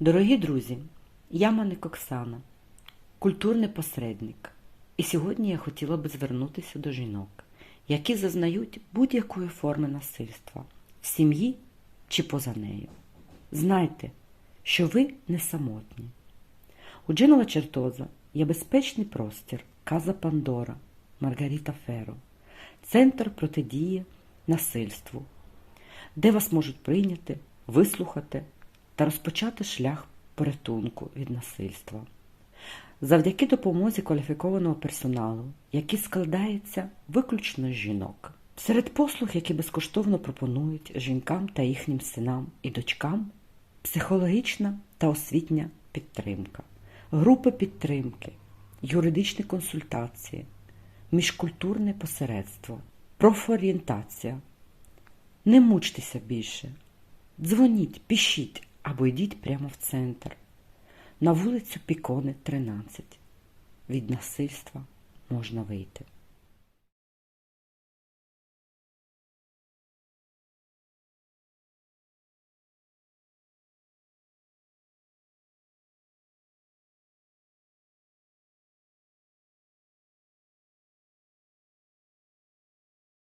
Дорогі друзі, я Маник Оксана, культурний посередник. І сьогодні я хотіла би звернутися до жінок, які зазнають будь-якої форми насильства в сім'ї чи поза нею. Знайте, що ви не самотні. У Дженова Чертоза є безпечний простір Каза Пандора Маргаріта Феро, центр протидії насильству, де вас можуть прийняти, вислухати та розпочати шлях порятунку від насильства. Завдяки допомозі кваліфікованого персоналу, який складається виключно з жінок. Серед послуг, які безкоштовно пропонують жінкам та їхнім синам і дочкам, психологічна та освітня підтримка, групи підтримки, юридичні консультації, міжкультурне посередство, профорієнтація. Не мучтеся більше. Дзвоніть, пишіть або йдіть прямо в центр. На вулицю Пікони, 13. Від насильства можна вийти.